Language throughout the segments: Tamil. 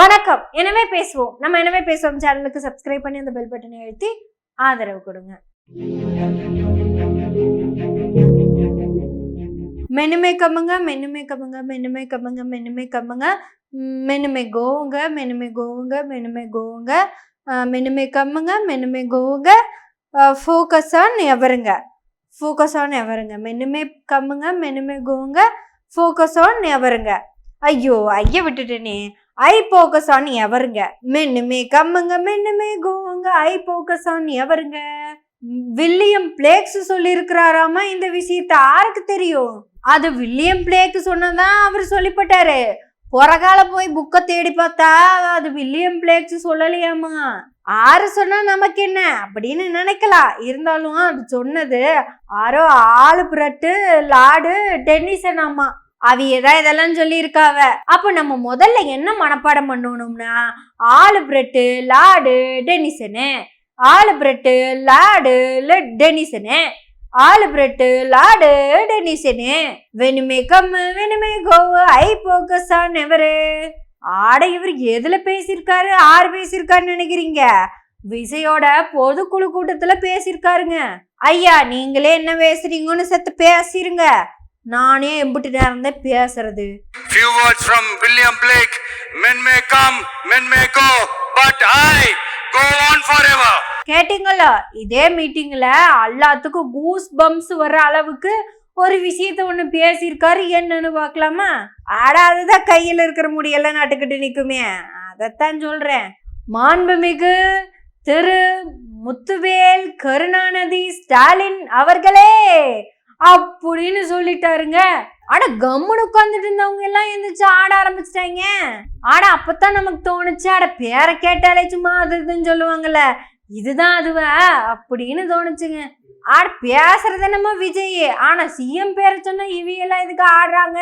வணக்கம். எனவே பேசுவோம். நம்ம எனவே பேசுவோம்? சேனலுக்கு சப்ஸ்கிரைப் பண்ணி அந்த பெல் பட்டனை அழுத்தி ஆதரவு கொடுங்க. மெனுமே கம்முங்க மெனுமே கம்முங்க மெனுமே கம்முங்க மெனுமே கம்முங்க. மெனுமே கோவுங்க மெனுமே கோவுங்க மெனுமே கோவுங்க. மெனுமே கம்முங்க மெனுமே கோவுங்க. ஃபோக்கஸ் ஆன் எவருங்க ஃபோக்கஸ் ஆன் எவருங்க மெனுமே கம்முங்க மெனுமே கோவுங்க. ஃபோக்கஸ் ஆன் எவருங்க ஐயோ ஐய விட்டுட்டேனே. ஐ போக்கஸ் ஆன் எவருங்க? மென்னுமே கம்முங்க மென்னுமே கோவுங்க ஐ போக்கஸ் ஆன் எவருங்க? வில்லியம் பிளேக்ஸ் சொல்லியிருக்கிறாராமா இந்த விஷயத்த? யாருக்கு தெரியும். அது வில்லியம் பிளேக் சொன்னதான் அவர் சொல்லிப்பட்டாரு. புறகால போய் புக்கை தேடி பார்த்தா அது வில்லியம் பிளேக்ஸ் சொல்லலையாமா? ஆறு சொன்னா நமக்கு என்ன அப்படின்னு நினைக்கலாம். இருந்தாலும் அது சொன்னது ஆரோ ஆளு பிரட்டு லாடு டென்னிசன் ஆமா அவ தான் இதெல்லாம் சொல்லியிருக்காவ. அப்போ நம்ம முதல்ல என்ன மனப்பாடம் பண்ணணும்னா aloo bread laddu டெனிசனு aloo bread laddu டெனிசனு aloo bread laddu டெனிசனு வெனுமே கம்மு வெனுமே கோவு ஐ போக்கஸ் ஆன் எவரு. ஆட இவர் எதுல பேசியிருக்காரு ஆறு பேசியிருக்காருன்னு நினைக்கிறீங்க? விசையோட பொதுக்குழு கூட்டத்துல பேசியிருக்காருங்க. ஐயா நீங்களே என்ன பேசுறீங்கன்னு செத்து பேசிருங்க. நானே எம்பிட்டு நேரம் தான் பேசுறது. Few words from William Blake. Men may come, men may go, but I go on forever. கேட்டீங்களா? இதே மீட்டிங்ல எல்லாத்துக்கும் கூஸ் பம்ப்ஸ் வர்ற அளவுக்கு ஒரு விஷயத்த ஒண்ணு பேசியிருக்காரு என்னன்னு பார்க்கலாமா? ஆட அதுதான் கையில இருக்கிற முடியெல்லாம் நட்டுக்கிட்டு நிக்குமே. அதைத்தான் சொல்றேன். மாண்புமிகு திரு முத்துவேல் கருணாநிதி ஸ்டாலின் அவர்களே! அப்படின்னு சொல்லிட்டாருங்க. ஆனா கம்முன்னு உட்காந்துட்டு இருந்தவங்க எல்லாம் எந்திரிச்சு ஆட ஆரம்பிச்சிட்டாங்க. ஆட அப்பதான் நமக்கு தோணுச்சு. ஆட பேரை கேட்டாலே சும்மா அது இதுன்னு சொல்லுவாங்கல்ல. இதுதான் அதுவா? அப்படின்னு தோணுச்சுங்க. ஆட பேசுறது என்னமோ விஜய் ஆனா சிஎம் பேரை சொன்னா இவையெல்லாம் இதுக்கு ஆடுறாங்க?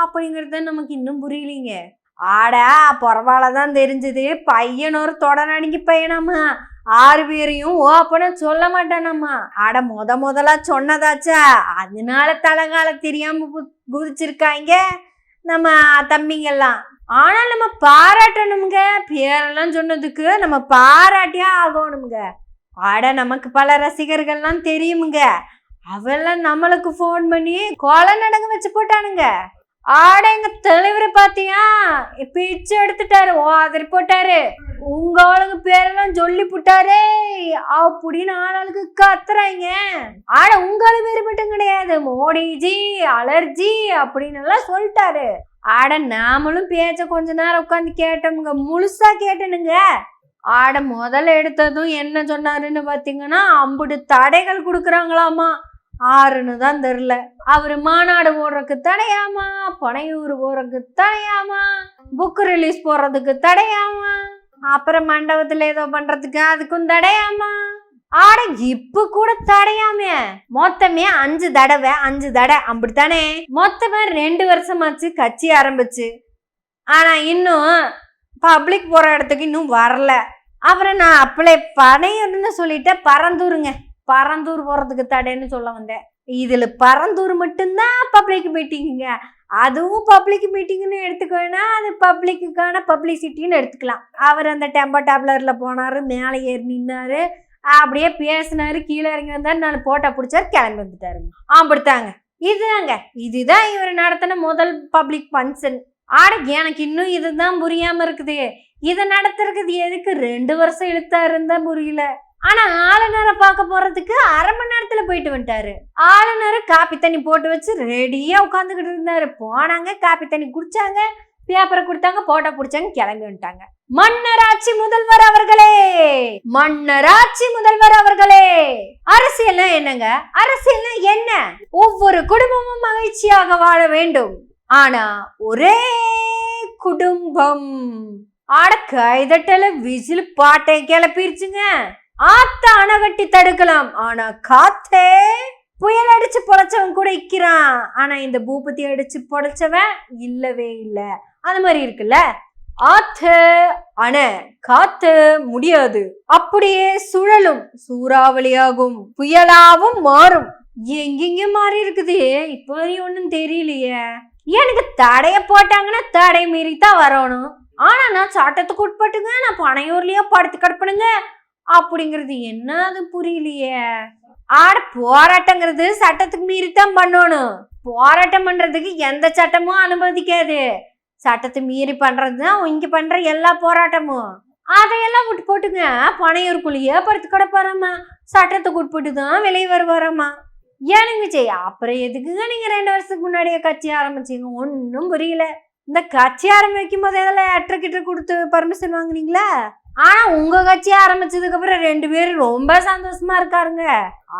அப்படிங்கிறது நமக்கு இன்னும் புரியலீங்க. ஆடா பரவாயில்லதான் தெரிஞ்சது. பையன் ஒரு தொடநடுங்கி பையனாமா? ஆறு பேரையும் ஓப்பனா சொல்ல மாட்டானம்மா. ஆட முத முதலா சொன்னதாச்சா. அதனால தலகால தெரியாம குதிச்சிருக்காங்க நம்ம தம்பிங்கெல்லாம். ஆனால் நம்ம பாராட்டணுங்க பேரெல்லாம் சொன்னதுக்கு நம்ம பாராட்டியே ஆகணுங்க ஆட நமக்கு பல ரசிகர்கள்லாம் தெரியுமுங்க. அவெல்லாம் நம்மளுக்கு ஃபோன் பண்ணி கொலை நடங்க வச்சு போட்டானுங்க. ஆட எங்க பாத்தியா? பிச்சு எடுத்துட்டாரு ஓ அதறி போட்டாரு. உங்க ஆளுங்க பேரெல்லாம் சொல்லி புட்டாரே. அப்படின்னு ஆளாளுக்கு கத்துறாங்க. ஆனா உங்க ஆளு பேர் மட்டும் கிடையாது. மோடிஜி அலர்ஜி அப்படின்னு எல்லாம் சொல்லிட்டாரு. ஆட நாமளும் பேச்ச கொஞ்ச நேரம் உட்காந்து கேட்டோமுங்க. முழுசா கேட்டனுங்க. ஆட முதல்ல எடுத்ததும் என்ன சொன்னாருன்னு பாத்தீங்கன்னா அம்புடு தடைகள் கொடுக்குறாங்களாமா. ஆறுன்னு தான் தெரில. அவர் மாநாடு போடுறதுக்கு தடையாமா? பனையூர் போடுறதுக்கு தடையாமா? புக் ரிலீஸ் போடுறதுக்கு தடையாமா? அப்புறம் மண்டபத்தில் ஏதோ பண்றதுக்கு அதுக்கும் தடையாமா? ஆட இப்ப கூட தடையாமே. மொத்தமே அஞ்சு தடவை அஞ்சு தடவை அப்படித்தானே? மொத்தமே ரெண்டு வருஷமாச்சு கட்சி ஆரம்பிச்சு. ஆனா இன்னும் பப்ளிக் போற இடத்துக்கு இன்னும் வரல. அப்புறம் நான் அப்ளை பனையூர்னு சொல்லிட்டு பறந்துருங்க பரந்தூர் போகிறதுக்கு தடைன்னு சொல்ல வந்தேன். இதில் பரந்தூர் மட்டும்தான் பப்ளிக் மீட்டிங்குங்க அதுவும் பப்ளிக் மீட்டிங்னு எடுத்துக்கோனா அது பப்ளிக்குக்கான பப்ளிசிட்டின்னு எடுத்துக்கலாம். அவர் அந்த டெம்போ டேப்லரில் போனார் மேலே ஏறி நின்னார். அப்படியே பேசினார் கீழே இறங்கி வந்தாரு. நான் போட்டோ பிடிச்சார் கிளம்பி வந்துட்டாருங்க அப்படித்தாங்க. இதுதாங்க. இதுதான் இவர் நடத்தின முதல் பப்ளிக் ஃபங்க்ஷன் ஆட எனக்கு இன்னும் இதுதான் புரியாமல் இருக்குது. இதை நடத்துறதுக்கு எதுக்கு ரெண்டு வருஷம் இழுத்தாருன்னு புரியல. ஆனா ஆளுநரை பார்க்க போறதுக்கு அரை மணி நேரத்துல போயிட்டு வந்துட்டாரு. ஆளுநர் காப்பி தண்ணி போட்டு வச்சு ரெடியா உட்காந்துக்கிட்டு இருந்தாரு. போனாங்க காப்பி தண்ணி குடிச்சாங்க பேப்பரை கொடுத்தாங்க போட்டோ பிடிச்சாங்க கிளம்பி வந்துட்டாங்க. மன்னராட்சி முதல்வர் அவர்களே! மன்னராட்சி முதல்வர் அவர்களே! அரசியல்னா என்னங்க? அரசியல்னா என்ன? ஒவ்வொரு குடும்பமும் மகிழ்ச்சியாக வாழ வேண்டும். ஆனா ஒரே குடும்பம். ஆட கைதட்டல விசில் பாட்டை கிளப்பிருச்சுங்க. ஆத்த அணகட்டி தடுக்கலாம். ஆனா காத்தே புயல் அடிச்சு பொழைச்சவன் கூட இக்கிறான் ஆனா இந்த பூபதி அடிச்சு பொழைச்சவன் இல்லவே இல்லை. அந்த மாதிரி இருக்குல்ல? ஆத்து அணை காத்து முடியாது. அப்படியே சுழலும். சூறாவளியாகும். புயலாவும் மாறும். எங்கெங்க மாறி இருக்குது. இப்போ வரையும் ஒன்றும் தெரியலையே. எனக்கு தடைய போட்டாங்கன்னா தடை மீறி தான் வரணும். ஆனா நான் சட்டத்துக்கு உட்பட்டுங்க. நான் பனையூர்லயே படுத்து கிடப்பணுங்க. அப்படிங்கிறது என்ன அது புரியலையே? ஆட போராட்டங்கிறது சட்டத்துக்கு மீறித்தான் பண்ணணும். போராட்டம் பண்றதுக்கு எந்த சட்டமும் அனுமதிக்காது. சட்டத்தை மீறி பண்றது தான் இங்க பண்ற எல்லா போராட்டமும். அதையெல்லாம் விட்டு போட்டுங்க. பனையூருக்குள்ளேயே படுத்து கிடப்பாராம்மா. சட்டத்துக்கு உட்பட்டு தான் வெளியே வருவாராம்மா. ஏனுங்க செய்ய அப்புறம் எதுக்குங்க நீங்க ரெண்டு வருஷத்துக்கு முன்னாடியே கட்சி ஆரம்பிச்சீங்க? ஒன்றும் புரியல. இந்த கட்சி ஆரம்பிக்கும் போது எதில் எட்டரை கிட்ட கொடுத்து பர்மிஷன் வாங்குனீங்களா? ஆனா உங்க கட்சி ஆரம்பிச்சதுக்கு அப்புறம் ரெண்டு பேரும் ரொம்ப சந்தோஷமா இருக்காருங்க.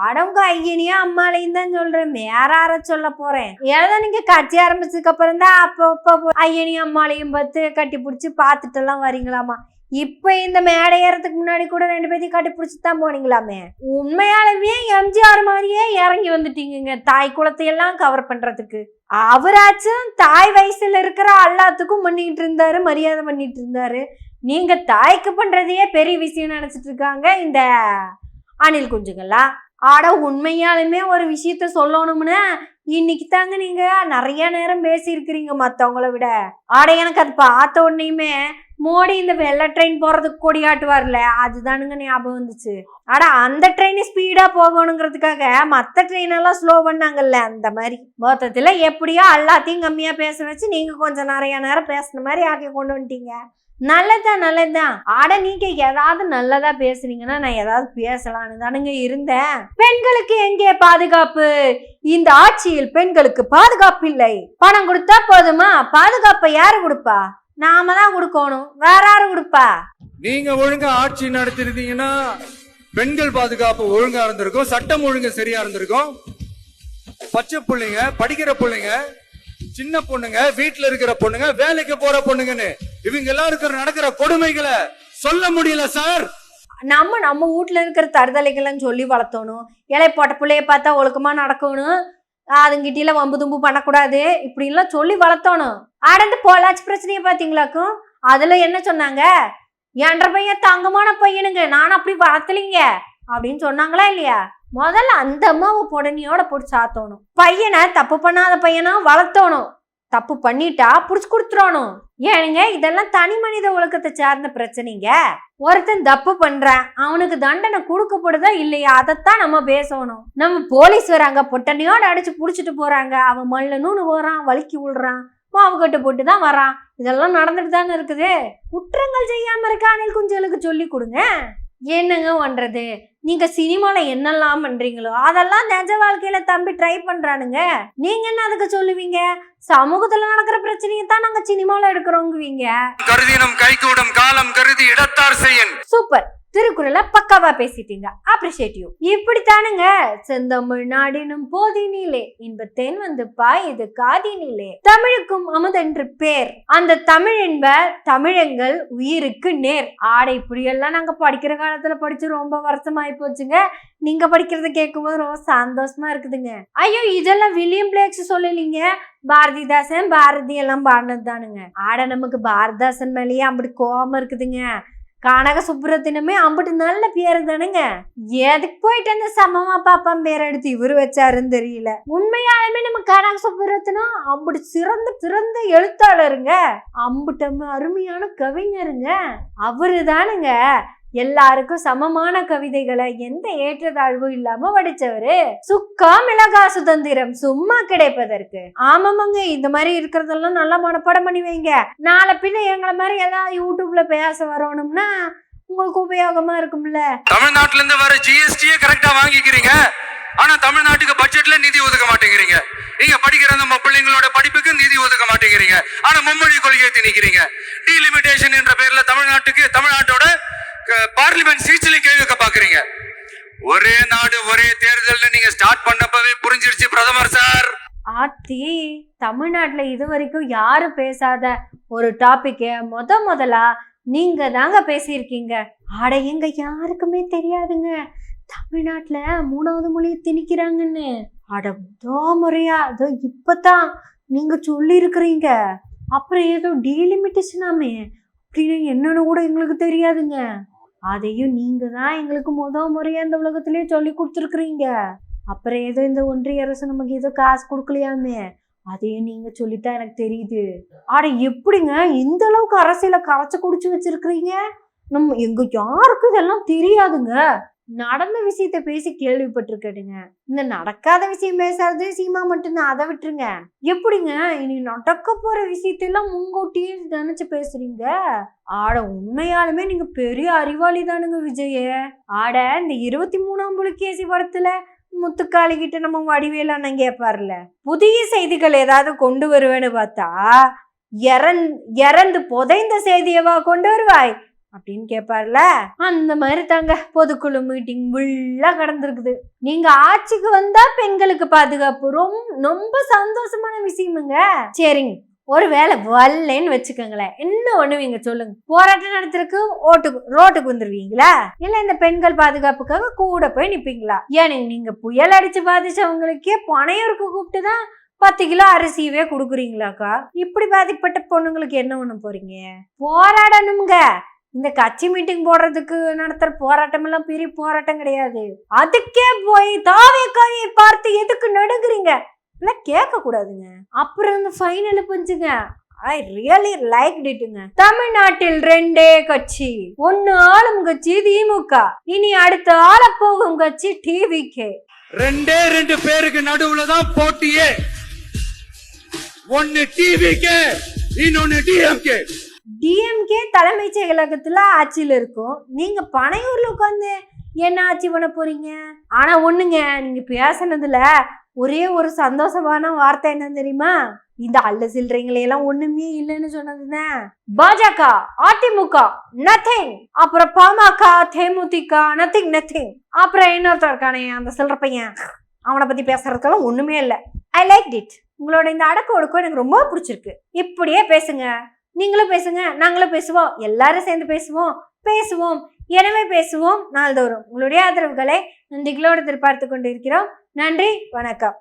அடவுங்க ஐயனையும் அம்மாலையும் தான் சொல்றேன். வேற யார சொல்ல போறேன்? ஏதோ நீங்க கட்சி ஆரம்பிச்சதுக்கு அப்புறம் தான் அப்போ அப்போ ஐயனையும் அம்மாலையும் பார்த்து கட்டி பிடிச்சி பாத்துட்டு எல்லாம் வரீங்களாமா? இப்போ இந்த மேடை ஏறதுக்கு முன்னாடி கூட ரெண்டு பேத்தையும் கட்டி பிடிச்சி தான் போனீங்களாமே? உண்மையாலுமே எம்ஜிஆர் மாதிரியே இறங்கி வந்துட்டீங்க தாய் குலத்தையெல்லாம் கவர் பண்றதுக்கு. அவராச்சும் தாய் வயசுல இருக்கிற எல்லாத்துக்கும் பண்ணிட்டு இருந்தாரு மரியாதை பண்ணிட்டு இருந்தாரு. நீங்க தாய்க்கு பண்றதையே பெரிய விஷயம் நினைச்சிட்டு இருக்காங்க இந்த அணில் குஞ்சுங்களா ஆட உண்மையாலுமே ஒரு விஷயத்த சொல்லணும்னா இன்னைக்கு தாங்க நீங்க நிறைய நேரம் பேசியிருக்கிறீங்க மற்றவங்கள விட. ஆட எனக்கு அது பார்த்த உடனேயுமே மோடி இந்த வெள்ளை ட்ரெயின் போறதுக்கு கொடியாட்டுவார்ல? அதுதானுங்க ஞாபகம் வந்துச்சு. ஆடா அந்த ட்ரெயின் ஸ்பீடா போகணுங்கிறதுக்காக மத்த ட்ரெயின் எல்லாம் ஸ்லோ பண்ணாங்கல்ல? அந்த மாதிரி. மொத்தத்துல எப்படியோ எல்லாத்தையும் கம்மியா பேச வச்சு நீங்க கொஞ்சம் நிறைய நேரம் பேசுன மாதிரி ஆக்கி கொண்டு வந்துட்டீங்க. நல்லதுதான் நல்லதுதான் ஆட நீங்க ஏதாவது நல்லதா பேசுனீங்கன்னா நான் ஏதாவது பேசலான்னு தானுங்க இருந்தேன். பெண்களுக்கு எங்கே பாதுகாப்பு? இந்த ஆட்சியில் பெண்களுக்கு பாதுகாப்பு இல்லை. பணம் கொடுத்தா போதுமா? பாதுகாப்பை யாரு கொடுப்பா? நாம தான் கொடுக்கணும். வேற யாரு கொடுப்பா? நீங்க ஒழுங்கா ஆட்சி நடத்திருந்தீங்கன்னா பெண்கள் பாதுகாப்பு ஒழுங்கா இருந்திருக்கும் சட்டம் ஒழுங்கு சரியா இருந்திருக்கும். பச்சை பிள்ளைங்க படிக்கிற பிள்ளைங்க சின்ன பொண்ணுங்க வீட்டுல இருக்கிற பொண்ணுங்க வேலைக்கு போற பொண்ணுங்கன்னு இவங்க எல்லாம் இருக்கிற நடக்கிற கொடுமைகளை சொல்ல முடியல சார். நம்ம நம்ம வீட்ல இருக்கிற தருதலைகள்லாம் சொல்லி வளர்த்தணும். இலை போட்ட பிள்ளைய பார்த்தா ஒழுக்கமா நடக்கணும். அதுங்கிட்டலாம் வம்பு தும்பு பண்ணக்கூடாது. இப்படிலாம் சொல்லி வளர்த்தோணும். அடந்து போலாச்சு பிரச்சனையை பார்த்தீங்களாக்கும் அதில் என்ன சொன்னாங்க? என்ற பையன் தங்கமான பையனுங்க. நான் அப்படி வளர்த்தலிங்க அப்படின்னு சொன்னாங்களா இல்லையா? முதல்ல அந்த அம்மாவை புடனியோட போட்டு சாத்தணும். பையனை தப்பு பண்ணாத பையனா வளர்த்தணும். தப்பு பண்ணிட்டா புடிச்சு கொடுத்துடணும் ஏனுங்க இதெல்லாம் தனி மனித ஒழுக்கத்தை சார்ந்த பிரச்சனைங்க. ஒருத்தன் தப்பு பண்றான் அவனுக்கு தண்டனை கொடுக்கப்படுதா இல்லையா அதைத்தான் நம்ம பேசணும். நம்ம போலீஸ் வராங்க பொட்டனையோட அடிச்சு புடிச்சிட்டு போறாங்க. அவன் மல்லணும்னு போறான் வலிக்கி விடுறான் மாவு கட்டு போட்டு தான் வரான். இதெல்லாம் நடந்துட்டு தானே இருக்குது. குற்றங்கள் செய்யாம இருக்க அணில் குஞ்சலுக்கு சொல்லி கொடுங்க. என்னங்க பண்றது? நீங்க சினிமால என்னெல்லாம் பண்றீங்களோ அதெல்லாம் நிஜ வாழ்க்கையில தம்பி ட்ரை பண்றானுங்க. நீங்க என்ன அதுக்கு சொல்லுவீங்க? சமூகத்துல நடக்கிற பிரச்சனையை தான் நாங்க சினிமால எடுக்கிறோங்குவீங்க. கருதினம் கைகூடும் காலம் கருதி இடத்தார் செய்யன். சூப்பர். திருக்குறளை பக்காவா பேசிட்டீங்க. அப்ரிஷியேட் யூ இப்படித்தானுங்க. செந்தமிழ் நாடினும் போதினிலே இன்பத்தேன் வந்து பாயுது காதினிலே. தமிழுக்கும் அமுதென்று பேர். அந்த தமிழ் என்ப தமிழங்கள் உயிருக்கு நேர். ஆடை இப்படியெல்லாம் நாங்க படிக்கிற காலத்துல படிச்சு ரொம்ப வருஷமாயி போச்சுங்க. நீங்க படிக்கிறத கேட்கும்போது ரொம்ப சந்தோஷமா இருக்குதுங்க. ஐயோ இதெல்லாம் வில்லியம் பிளேக்ஸ் சொல்லலீங்க. பாரதிதாசன் பாரதி எல்லாம் பாடினது தானுங்க ஆட நமக்கு பாரதிதாசன் மேலேயே அப்படி கோபம் இருக்குதுங்க. கனக சுப்புரத்தினமே அம்பிட்டு நல்ல பேரு தானுங்க. எதுக்கு போயிட்டு அந்த சமமா பாப்பான் பேர் எடுத்து இவரு வச்சாருன்னு தெரியல. உண்மையாலுமே நம்ம கனக சுப்புரத்தினம் அம்பிட்டு சிறந்த சிறந்த எழுத்தாளருங்க. அம்பிட்டம் அருமையான கவிஞருங்க. அவரு தானுங்க எல்லாருக்கும் சமமான கவிதைகளை எந்த ஏற்றத்தாழ்வும் இல்லாம வடிச்சவரு. சுக்கா மிளகா சுதந்திரம் சும்மா கிடைப்பதற்கு. ஆமாமங்க இந்த மாதிரி இருக்கிறதெல்லாம் நல்லா மனப்பாடம் பண்ணி வைங்க. நாளை பின்ன எங்களை மாதிரி ஏதாவது யூடியூப்ல பேச வரணும்னா உங்களுக்கு உபயோகமா இருக்கும்ல. தமிழ்நாட்டுல இருந்து வர ஜிஎஸ்டியே கரெக்டா வாங்கிக்கிறீங்க. ஆனா தமிழ்நாட்டுக்கு பட்ஜெட்ல நிதி ஒதுக்க மாட்டேங்கிறீங்க. நீங்க படிக்கிற நம்ம பிள்ளைங்களோட படிப்புக்கு நிதி ஒதுக்க மாட்டேங்கிறீங்க. ஆனா மும்மொழி கொள்கையை திணிக்கிறீங்க. டீலிமிட்டேஷன் என்ற பேர்ல தமிழ்நாட்டுக்கு தமிழ்நாட்டோட பார்லிமெண்ட் சீட்ஸ்லயும் கேள்வி கேட்க பாக்குறீங்க. ஒரே நாடு ஒரே தேர்தல் நீங்க ஸ்டார்ட் பண்ணப்பவே புரிஞ்சிருச்சு பிரதமர் சார். ஆத்தி தமிழ்நாட்டுல இது வரைக்கும் யாரும் பேசாத ஒரு டாபிக்க முத முதலா நீங்க தாங்க பேசியிருக்கீங்க. ஆட எங்க யாருக்குமே தெரியாதுங்க. தமிழ்நாட்டுல மூணாவது மொழியை திணிக்கிறாங்கன்னு. அட முதோ முறையா அதோ இப்பதான் நீங்க சொல்லி இருக்கிறீங்க அப்புறம் ஏதோ டீலிமிட்டேஷனாமே அப்படின்னு என்னன்னு கூட எங்களுக்கு தெரியாதுங்க. அதையும் நீங்கள் தான் எங்களுக்கு முதல் முறையாக இந்த உலகத்துலேயே சொல்லி கொடுத்துருக்குறீங்க. அப்புறம் ஏதோ இந்த ஒன்றிய அரசு நமக்கு ஏதோ காசு கொடுக்கலையாமே? அதையும் நீங்கள் சொல்லித்தான் எனக்கு தெரியுது. ஆட எப்படிங்க இந்த அளவுக்கு அரசியல கரைச்சி குடிச்சு வச்சிருக்கிறீங்க? நம்ம எங்க யாருக்கும் இதெல்லாம் தெரியாதுங்க. நடந்த விஷயத்த பேசி கேள்விப்பட்டிருக்கேனுங்க இந்த நடக்காத விஷயம் பேசுறது சீமா மட்டும்தான். அதை விட்டுருங்க. எப்படிங்க? இனி நடக்க போற விஷயத்தெல்லாம் முன்கூட்டியே நினைச்சு பேசுறீங்க? ஆட உண்மையாலுமே நீங்க பெரிய அறிவாளி தானுங்க விஜய. ஆட இந்த இருபத்தி மூணாம் புலிகேசி படத்துல முத்துக்காளி கிட்ட நம்ம வடிவேல் அண்ணன் கேட்பார்ல புதிய செய்திகள் ஏதாவது கொண்டு வருவேன்னு பார்த்தா இறந் இறந்து புதைந்த செய்தியவா கொண்டு வருவாய்? அப்படின்னு கேட்பார்ல அந்த மாதிரி தாங்க. பொதுக்குழு மீட்டிங் ஃபுல்லா கடந்திருக்குது. நீங்க ஆட்சிக்கு வந்தா பெண்களுக்கு பாதுகாப்பு. ரொம்ப ரொம்ப சந்தோஷமான விஷயமுங்க. சரிங்க. ஒருவேளை வரலன்னு வச்சுக்கோங்களேன். என்ன பண்ணுவீங்க சொல்லுங்க? போராட்டம் நடத்துறதுக்கு ஓட்டுக்கு ரோட்டுக்கு வந்துருவீங்களா? இல்ல இந்த பெண்கள் பாதுகாப்புக்காக கூட போய் நிப்பீங்களா? ஏனுங்க நீங்க புயல் அடிச்சு பாதிச்சவங்களுக்கே பனையூருக்கு கூப்பிட்டு தான் பத்து கிலோ அரிசியவே கொடுக்குறீங்களாக்கா? இப்படி பாதிக்கப்பட்ட பொண்ணுங்களுக்கு என்ன பண்ண போறீங்க? போராடணுங்க இந்த கட்சி மீட்டிங் போடுறதுக்கு நடத்துற போராட்டம் எல்லாம் பெரிய போராட்டம் கிடையாது. அதுக்கே போய் தாவே காயை பார்த்து எதுக்கு நடுங்குறீங்க? எல்லாம் கேட்க கூடாதுங்க அப்புறம் இந்த ஃபைனல் பஞ்சுங்க ஐ ரியலி லைக் இட்டுங்க தமிழ்நாட்டில் ரெண்டே கட்சி ஒன்னு ஆளும் கட்சி திமுக. இனி அடுத்த ஆள போகும் கட்சி டிவி கே ரெண்டே ரெண்டு பேருக்கு நடுவுல தான் போட்டியே. ஒன்னு டிவிக்கு இன்னொன்னு டிஎம்கே டிஎம்கே தலைமைச் செயலகத்தில் ஆட்சியில் இருக்கும். நீங்கள் பனையூரில் உட்காந்து என்ன ஆட்சி பண்ண போகிறீங்க ஆனால் ஒன்றுங்க நீங்கள் பேசுனதுல ஒரே ஒரு சந்தோஷமான வார்த்தை என்ன தெரியுமா? இந்த அல்ல சில்லறைங்களையெல்லாம் ஒண்ணுமே இல்லைன்னு சொன்னதுதான்? பாஜக அதிமுக நத்திங் அப்புறம் பாமக தேமுதிக நத்திங் நத்திங் அப்புறம் இன்னொருத்தர் இருக்கானே அந்த சில்லற பையன். அவனை பத்தி பேசுறதுக்கெல்லாம் ஒண்ணுமே இல்லை. ஐ லைக் இட் உங்களோட இந்த அடக்க ஒடுக்கம் எனக்கு ரொம்ப பிடிச்சிருக்கு. இப்படியே பேசுங்க. நீங்களும் பேசுங்க நாங்களும் பேசுவோம் எல்லாரும் சேர்ந்து பேசுவோம் பேசுவோம். எனவே பேசுவோம் நாள்தோறும். உங்களுடைய ஆதரவுகளை நன்றிகளோடு எதிர்பார்த்து கொண்டிருக்கிறோம். நன்றி வணக்கம்.